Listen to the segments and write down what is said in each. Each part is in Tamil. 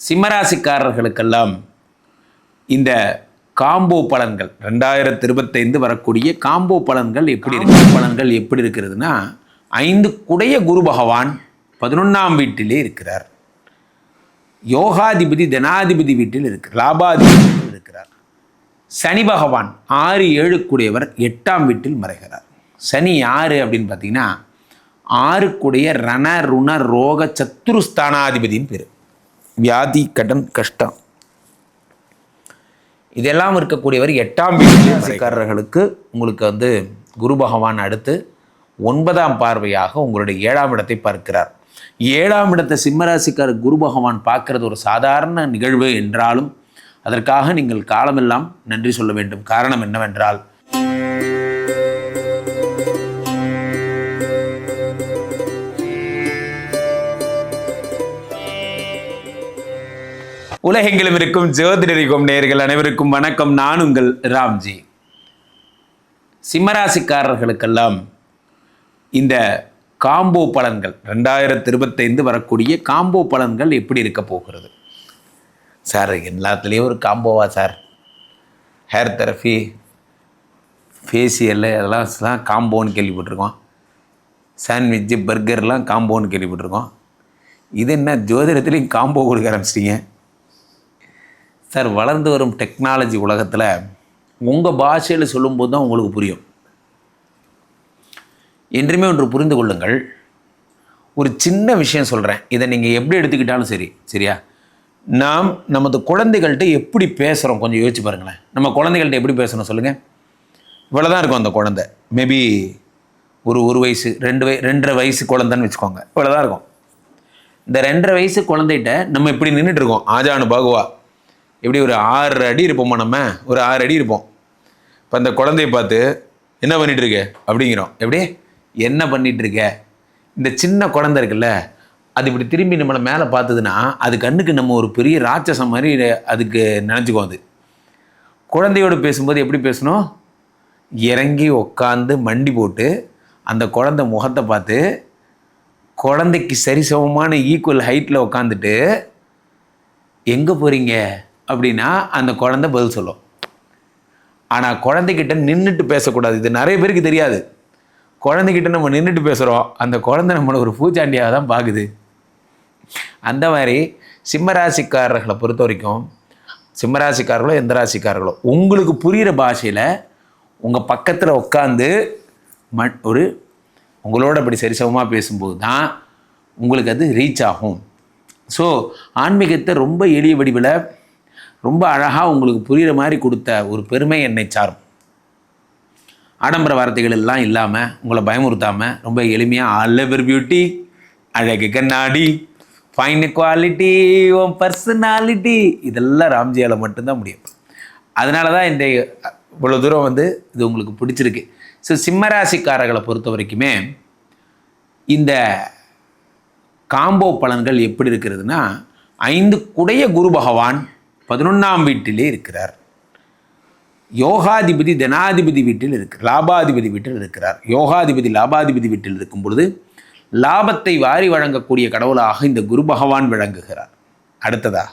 சிம்மராசிக்காரர்களுக்கெல்லாம் இந்த காம்போ பலன்கள் ரெண்டாயிரத்தி இருபத்தைந்து வரக்கூடிய காம்போ பலன்கள் எப்படி இருக்கு? பலன்கள் எப்படி இருக்கிறதுனா ஐந்து குடைய குரு பகவான் பதினொன்றாம் வீட்டிலே இருக்கிறார். யோகாதிபதி தனாதிபதி வீட்டில் இருக்கிறார் லாபாதிபதி வீட்டில் இருக்கிறார். சனி பகவான் ஆறு ஏழு கூடியவர் எட்டாம் வீட்டில் மறைகிறார். சனி யாரு அப்படின்னு பார்த்தீங்கன்னா ஆறுக்குடைய ரண ருண ரோக சத்துருஸ்தானாதிபதியின் பேர் வியாதி கடன் கஷ்டம். இதெல்லாம் இருக்கக்கூடியவர் எட்டாம் வீட்டுக்காரர்களுக்கு உங்களுக்கு வந்து குரு பகவான் அடுத்து ஒன்பதாம் பார்வையாக உங்களுடைய ஏழாம் இடத்தை பார்க்கிறார். ஏழாம் இடத்தை சிம்மராசிக்கார குரு பகவான் பார்க்கறது ஒரு சாதாரண நிகழ்வு என்றாலும் அதற்காக நீங்கள் காலமெல்லாம் நன்றி சொல்ல வேண்டும். காரணம் என்னவென்றால் உலகெங்கிலும் இருக்கும் ஜோதிடரிக்கும் நேர்கள் அனைவருக்கும் வணக்கம். நான் உங்கள் ராம்ஜி. சிம்மராசிக்காரர்களுக்கெல்லாம் இந்த காம்போ பலன்கள் ரெண்டாயிரத்தி இருபத்தைந்து வரக்கூடிய காம்போ பலன்கள் எப்படி இருக்க போகிறது? சார் எல்லாத்துலேயும் ஒரு காம்போவா சார்? ஹேர் தெரப்பி ஃபேஷியல் அதெல்லாம் காம்போன்னு கேள்விப்பட்டிருக்கோம். சாண்ட்விட்ஜு பர்கர்லாம் காம்போன்னு கேள்விப்பட்டிருக்கோம். இது என்ன ஜோதிடத்துலேயும் காம்போ கொடுக்க ஆரம்பிச்சிட்டிங்க? சார் வளர்ந்து வரும் டெக்னாலஜி உலகத்தில் உங்கள் பாஷையில் சொல்லும்போது தான் உங்களுக்கு புரியும். என்றுமே ஒன்று புரிந்து கொள்ளுங்கள். ஒரு சின்ன விஷயம் சொல்கிறேன் இதை நீங்கள் எப்படி எடுத்துக்கிட்டாலும் சரி சரியா? நாம் நமது குழந்தைகள்கிட்ட எப்படி பேசுகிறோம் கொஞ்சம் யோசிச்சு பாருங்களேன். நம்ம குழந்தைகள்கிட்ட எப்படி பேசுகிறோம் சொல்லுங்கள் இவ்வளோ தான் இருக்கும் அந்த குழந்தை. மேபி ஒரு ஒரு வயசு ரெண்டு வய ரெண்டரை வயசு குழந்தைன்னு வச்சுக்கோங்க. இவ்வளோ தான் இருக்கும். இந்த ரெண்டரை வயசு குழந்தைகிட்ட நம்ம இப்படி நின்றுட்டு இருக்கோம். ஆஜானு பாகுவா. எப்படி ஒரு ஆறு அடி இருப்போமா நம்ம? ஒரு ஆறு அடி இருப்போம். இப்போ அந்த குழந்தைய பார்த்து என்ன பண்ணிட்டு அப்படிங்கிறோம். எப்படி? என்ன பண்ணிட்டு இருக்க இந்த சின்ன குழந்தை இருக்குல்ல அது இப்படி திரும்பி நம்மளை மேலே பார்த்ததுன்னா அது கண்ணுக்கு நம்ம ஒரு பெரிய ராட்சசம் மாதிரி அதுக்கு நினச்சிக்குவோம் அது. குழந்தையோடு பேசும்போது எப்படி பேசணும்? இறங்கி உக்காந்து மண்டி போட்டு அந்த குழந்தை முகத்தை பார்த்து குழந்தைக்கு சரிசமமான ஈக்குவல் ஹைட்டில் உக்காந்துட்டு எங்கே போகிறீங்க அப்படின்னா அந்த குழந்தை பதில் சொல்லும். ஆனால் குழந்தைகிட்ட நின்றுட்டு பேசக்கூடாது. இது நிறைய பேருக்கு தெரியாது. குழந்தைகிட்ட நம்ம நின்றுட்டு பேசுகிறோம் அந்த குழந்தை நம்மளை ஒரு பூச்சாண்டியாக தான் பார்க்குது. அந்த மாதிரி சிம்மராசிக்காரர்களை பொறுத்த வரைக்கும் சிம்மராசிக்காரர்களோ எந்த ராசிக்காரர்களோ உங்களுக்கு புரிகிற பாஷையில் உங்கள் பக்கத்தில் உட்காந்து ம ஒரு உங்களோட அப்படி சரிசமமாக பேசும்போது தான் உங்களுக்கு அது ரீச் ஆகும். ஸோ ஆன்மீகத்தை ரொம்ப எளிய வடிவில் ரொம்ப அழகாக உங்களுக்கு புரிகிற மாதிரி கொடுத்த ஒரு பெருமை என்னை சாரும். ஆடம்பர வார்த்தைகள் எல்லாம் இல்லாமல் உங்களை பயமுறுத்தாமல் ரொம்ப எளிமையாக ஆல் எவர் பியூட்டி அழகு கண்ணாடி ஃபைன் குவாலிட்டி உன் பர்சனாலிட்டி இதெல்லாம் ராம்ஜியால் மட்டும்தான் முடியும். அதனால தான் இந்த இவ்வளோ தூரம் வந்து இது உங்களுக்கு பிடிச்சிருக்கு. ஸோ சிம்மராசிக்காரர்களை பொறுத்த வரைக்குமே இந்த காம்போ பலன்கள் எப்படி இருக்கிறதுனா ஐந்து குடைய குரு பகவான் பதினொன்றாம் வீட்டிலே இருக்கிறார். யோகாதிபதி தனாதிபதி வீட்டில் இருக்கு லாபாதிபதி வீட்டில் இருக்கிறார். யோகாதிபதி லாபாதிபதி வீட்டில் இருக்கும் பொழுது லாபத்தை வாரி வழங்கக்கூடிய கடவுளாக இந்த குரு பகவான் விளங்குகிறார். அடுத்ததாக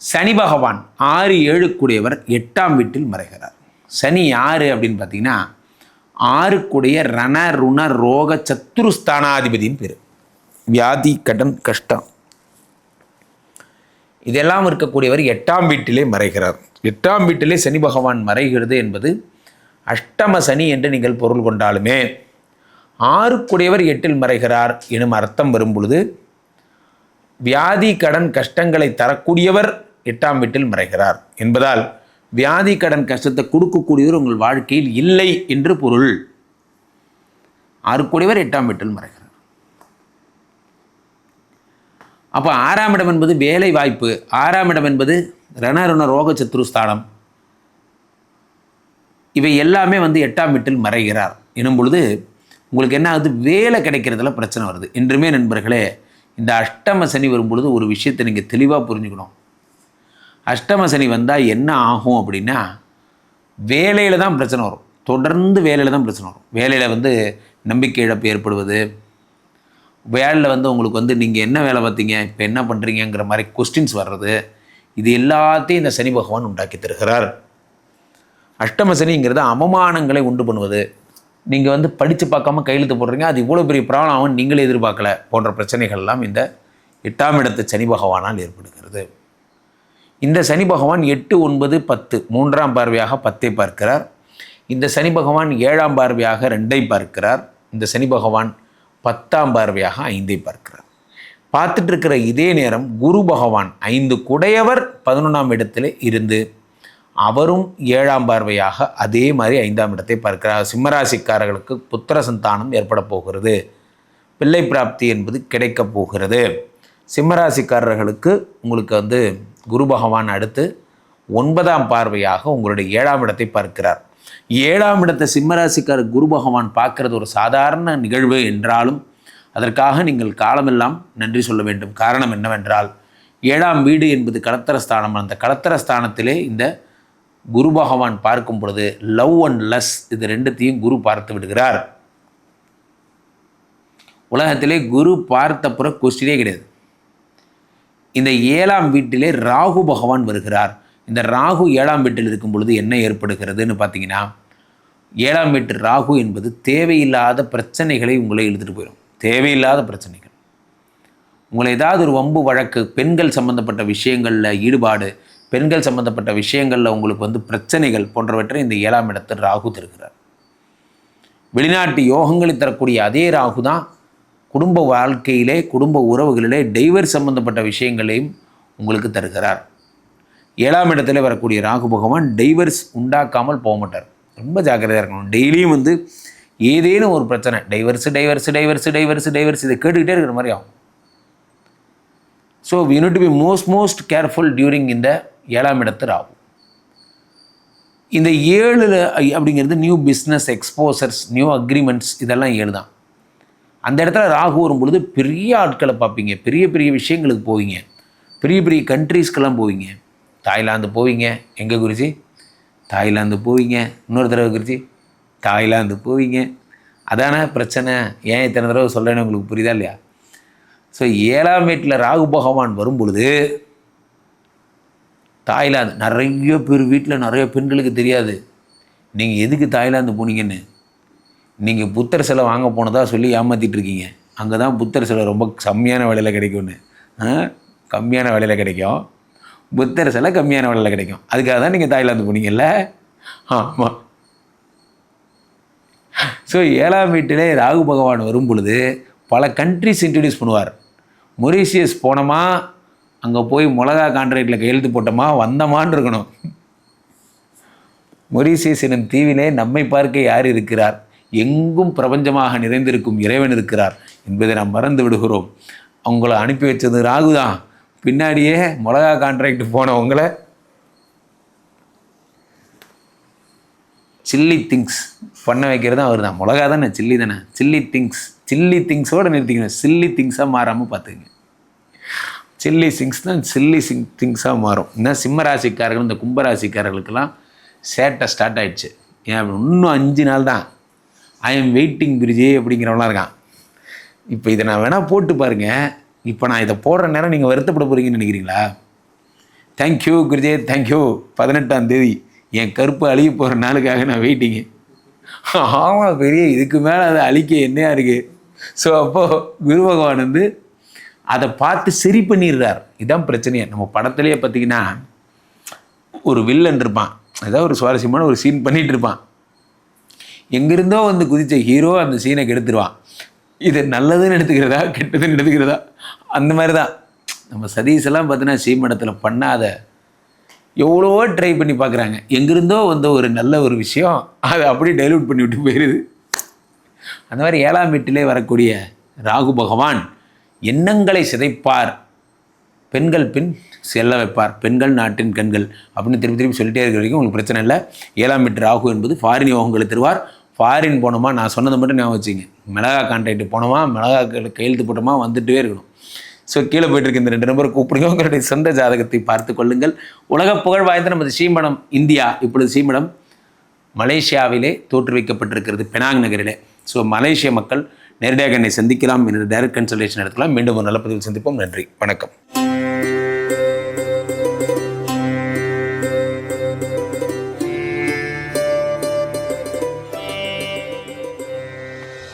சனி பகவான் ஆறு ஏழு கூடியவர் எட்டாம் வீட்டில் மறைகிறார். சனி யாரு அப்படின்னு பார்த்தீங்கன்னா ஆறுக்குடைய ரண ருண ரோக சத்துருஸ்தானாதிபதியின் பேர். வியாதி கடன் கஷ்டம். இதெல்லாம் இருக்கக்கூடியவர் எட்டாம் வீட்டிலே மறைகிறார். எட்டாம் வீட்டிலே சனி பகவான் மறைகிறது என்பது அஷ்டம சனி என்று நீங்கள் பொருள் கொண்டாலுமே ஆறுக்குடையவர் எட்டில் மறைகிறார் எனும் அர்த்தம் வரும் பொழுது வியாதி கடன் கஷ்டங்களை தரக்கூடியவர் எட்டாம் வீட்டில் மறைகிறார். என்பதால் வியாதி கடன் கஷ்டத்தை கொடுக்கக்கூடியவர் உங்கள் வாழ்க்கையில் இல்லை என்று பொருள். ஆறுக்குடையவர் எட்டாம் வீட்டில் மறைகிறார். அப்போ ஆறாம் இடம் என்பது வேலை வாய்ப்பு. ஆறாம் இடம் என்பது ரணருண ரோக சத்ருஸ்தானம் இவை எல்லாமே வந்து எட்டாம் வீட்டில் மறைகிறார். எனும் பொழுது உங்களுக்கு என்ன ஆகுது? வேலை கிடைக்கிறதுல பிரச்சனை வருது. என்றுமே நண்பர்களே இந்த அஷ்டம சனி வரும்பொழுது ஒரு விஷயத்தை நீங்கள் தெளிவாக புரிஞ்சுக்கணும். அஷ்டம சனி வந்தால் என்ன ஆகும் அப்படின்னா வேலையில் தான் பிரச்சனை வரும். தொடர்ந்து வேலையில் தான் பிரச்சனை வரும். வேலையில் வந்து நம்பிக்கை இழப்பு ஏற்படுவது வேலையில் வந்து உங்களுக்கு வந்து நீங்கள் என்ன வேலை பார்த்தீங்க? இப்போ என்ன பண்ணுறீங்கங்கிற மாதிரி கொஸ்டின்ஸ் வர்றது இது எல்லாத்தையும் இந்த சனி பகவான் உண்டாக்கி தருகிறார். அஷ்டம சனிங்கிறது அவமானங்களை உண்டு பண்ணுவது. நீங்கள் வந்து படித்து பார்க்காம கையெழுத்து போடுறீங்க அது இவ்வளோ பெரிய ப்ராப்ளம் ஆகும் நீங்களே எதிர்பார்க்கல போன்ற பிரச்சனைகள் எல்லாம் இந்த எட்டாம் இடத்து சனி பகவானால் ஏற்படுகிறது. இந்த சனி பகவான் எட்டு ஒன்பது பத்து மூன்றாம் பார்வையாக பத்தை பார்க்கிறார். இந்த சனி பகவான் ஏழாம் பார்வையாக ரெண்டை பார்க்கிறார். இந்த சனி பகவான் பத்தாம் பார்வையாக ஐந்தை பார்க்கிறார். பார்த்துட்டு இருக்கிற இதே நேரம் குரு பகவான் ஐந்து குடையவர் பதினொன்றாம் இடத்துல இருந்து அவரும் ஏழாம் பார்வையாக அதே மாதிரி ஐந்தாம் இடத்தை பார்க்கிறார். சிம்மராசிக்காரர்களுக்கு புத்திர சந்தானம் ஏற்பட போகிறது. பிள்ளை பிராப்தி என்பது கிடைக்கப் போகிறது. சிம்மராசிக்காரர்களுக்கு உங்களுக்கு வந்து குரு பகவான் அடுத்து ஒன்பதாம் பார்வையாக உங்களுடைய ஏழாம் இடத்தை பார்க்கிறார். ஏழாம் இடத்தை சிம்மராசிக்கார குரு பகவான் பார்க்கறது ஒரு சாதாரண நிகழ்வு என்றாலும் அதற்காக நீங்கள் காலமெல்லாம் நன்றி சொல்ல வேண்டும். காரணம் என்னவென்றால் ஏழாம் வீடு என்பது கடத்தரஸ்தானம் அந்த கடத்தரஸ்தானத்திலே இந்த குரு பகவான் பார்க்கும் பொழுது லவ் அண்ட் லஸ் இது ரெண்டுத்தையும் குரு பார்த்து விடுகிறார். உலகத்திலே குரு பார்த்த புற கொஸ்டினே கிடையாது. இந்த ஏழாம் வீட்டிலே ராகு பகவான் வருகிறார். இந்த ராகு ஏழாம் வீட்டில் இருக்கும் பொழுது என்ன ஏற்படுகிறதுன்னு பார்த்தீங்கன்னா ஏழாம் வீட்டு ராகு என்பது தேவையில்லாத பிரச்சனைகளை உங்களை இழுத்துட்டு போயிடும். தேவையில்லாத பிரச்சனைகள். உங்களை ஏதாவது ஒரு வம்பு வழக்கு பெண்கள் சம்பந்தப்பட்ட விஷயங்களில் ஈடுபாடு பெண்கள் சம்பந்தப்பட்ட விஷயங்களில் உங்களுக்கு வந்து பிரச்சனைகள் போன்றவற்றை இந்த ஏழாம் இடத்தில் ராகு தருகிறார். வெளிநாட்டு யோகங்களை தரக்கூடிய அதே ராகு தான் குடும்ப வாழ்க்கையிலே குடும்ப உறவுகளிலே டைவர் சம்பந்தப்பட்ட விஷயங்களையும் உங்களுக்கு தருகிறார். ஏழாம் இடத்துல வரக்கூடிய ராகு பகவான் டைவர்ஸ் உண்டாக்காமல் போக மாட்டார். ரொம்ப ஜாக்கிரதையாக இருக்கணும். டெய்லியும் வந்து ஏதேனும் ஒரு பிரச்சனை. Divorce divorce divorce divorce divorce இதை கேட்டுக்கிட்டே இருக்கிற மாதிரி ஆகும். So we to be most most careful during இந்த ஏழாம் இடத்து ராகு. இந்த ஏழு அப்படிங்கிறது new business exposures new agreements இதெல்லாம் ஏழு தான். அந்த இடத்துல ராகு வரும்பொழுது பெரிய ஆட்களை பார்ப்பீங்க. பெரிய பெரிய விஷயங்களுக்கு போவீங்க. பெரிய பெரிய கண்ட்ரீஸ்க்கெல்லாம் போவீங்க. தாய்லாந்து போவீங்க. எங்கே குருஜி? தாய்லாந்து போவீங்க. இன்னொரு தடவை குருஜி தாய்லாந்து போவீங்க. அதான பிரச்சனை? ஏன் இத்தனை தடவை சொல்கிறேன்னு உங்களுக்கு புரியுதா இல்லையா? ஸோ ஏழாம் வீட்டில் ராகு பகவான் வரும் பொழுது தாய்லாந்து நிறைய பேர் வீட்டில் நிறைய பெண்களுக்கு தெரியாது. நீங்கள் எதுக்கு தாய்லாந்து போனீங்கன்னு? நீங்கள் புத்தர் சிலை வாங்க போனதாக சொல்லி ஏமாற்றிட்டு இருக்கீங்க. அங்கே தான் புத்தர் சிலை ரொம்ப கம்மியான விலையில் கிடைக்கும்னு. ஆ? கம்மியான விலையில் கிடைக்கும். புத்தர் சிலை கம்மியான விலையில் கிடைக்கும். அதுக்காக தான் நீங்கள் தாய்லாந்து போனீங்கல்ல? ஆமாம் ஸோ ஏழாம் வீட்டிலே ராகு பகவான் வரும் பொழுது பல கண்ட்ரிஸ் இன்ட்ரடியூஸ் பண்ணுவார். மொரீஷியஸ் போனோமா? அங்கே போய் மிளகா கான்ட்ராக்டில் கையெழுத்து போட்டோமா? வந்தமான்னு இருக்கணும். மொரீசியஸ் எனும் தீவிலே நம்மை பார்க்க யார் இருக்கிறார்? எங்கும் பிரபஞ்சமாக நிறைந்திருக்கும் இறைவன் இருக்கிறார் என்பதை நாம் மறந்து விடுகிறோம். அவங்கள அனுப்பி வச்சது ராகு தான் பின்னாடியே மிளகா கான்ட்ராக்ட் போனவங்களை சில்லி திங்ஸ் பண்ண வைக்கிறது அவர் தான் மிளகா தானே? சில்லி தானே? சில்லி திங்ஸ் சில்லி திங்ஸோடு நிறுத்திக்கணும். சில்லி திங்ஸாக மாறாமல் பார்த்துங்க சில்லி சிங்ஸ் தான் சில்லி சிங் திங்ஸாக மாறும். இன்னும் சிம்ம ராசிக்காரர்கள் இந்த கும்பராசிக்காரர்களுக்கெல்லாம் சேட்டை ஸ்டார்ட் ஆகிடுச்சு ஏன் அப்படி இன்னும் அஞ்சு நாள் தான். ஐ எம் வெயிட்டிங் குருஜி அப்படிங்கிறவங்களாம் இருக்கான். இப்போ இதை நான் வேணால் போட்டு பாருங்கள் இப்போ நான் இதை போடுற நேரம் நீங்கள் வருத்தப்பட போகிறீங்கன்னு நினைக்கிறீங்களா? தேங்க்யூ குருஜே தேங்க்யூ பதினெட்டாம் தேதி. என் கருப்பு அழுகி போகிற நாளுக்காக நான் வெயிட்டிங்க. ஆமாம் பெரிய இதுக்கு மேலே அதை அழிக்க என்னையா இருக்குது ஸோ அப்போது குரு பகவான் வந்து அதை பார்த்து சரி பண்ணிடுறார். இதுதான் பிரச்சனையே. நம்ம படத்துலேயே பார்த்தீங்கன்னா ஒரு வில்லன் இருப்பான். ஏதாவது ஒரு சுவாரஸ்யமான ஒரு சீன் பண்ணிகிட்டு இருப்பான். எங்கேருந்தோ வந்து குதித்த ஹீரோ அந்த சீனை கெடுத்துருவான். இது நல்லதுன்னு எடுத்துக்கிறதா கெட்டதுன்னு எடுத்துக்கிறதா? அந்த மாதிரி தான் நம்ம சதீஸ் எல்லாம் பார்த்தீங்கன்னா சீமடத்தில் பண்ணாத எவ்வளவோ ட்ரை பண்ணி பார்க்குறாங்க. எங்கிருந்தோ வந்த ஒரு நல்ல ஒரு விஷயம் அதை அப்படியே டைலூட் பண்ணி விட்டு போயிடுது அந்த மாதிரி ஏழாம் வீட்டிலே வரக்கூடிய ராகு பகவான் எண்ணங்களை சிதைப்பார். பெண்கள் பின் செல்ல வைப்பார். பெண்கள் நாட்டின் கண்கள் அப்படின்னு திருப்பி திருப்பி சொல்லிட்டே இருக்கிற வரைக்கும் உங்களுக்கு பிரச்சனை இல்லை. ஏழாம் வீட்டு ராகு என்பது ஃபாரின் யோகங்களை தருவார். ஃபாரின் போனோமா? நான் சொன்னதை மட்டும் ஞாபகம் வச்சுங்க. மிளகா கான்ட்ராக்ட் போனோமா? மிளகா கையெழுத்து போட்டோமா? வந்துட்டே இருக்கணும். ஸோ கீழே போயிட்டு இருக்க இந்த ரெண்டு நம்பர் கூப்பிடுங்க உங்களுடைய சொந்த ஜாதகத்தை பார்த்து கொள்ளுங்கள். உலக புகழ் வாய்ந்த நமது சீமடம் இந்தியா. இப்பொழுது சீமடம் மலேசியாவிலே தோற்றுவிக்கப்பட்டிருக்கிறது பெனாங் நகரிலே. ஸோ மலேசிய மக்கள் நேரடியாக என்னை சந்திக்கலாம் என்று டைரக்ட் கன்சல்டேஷன் எடுத்துக்கலாம் மீண்டும் ஒரு நல்ல பதிவில் சந்திப்போம். நன்றி. வணக்கம்.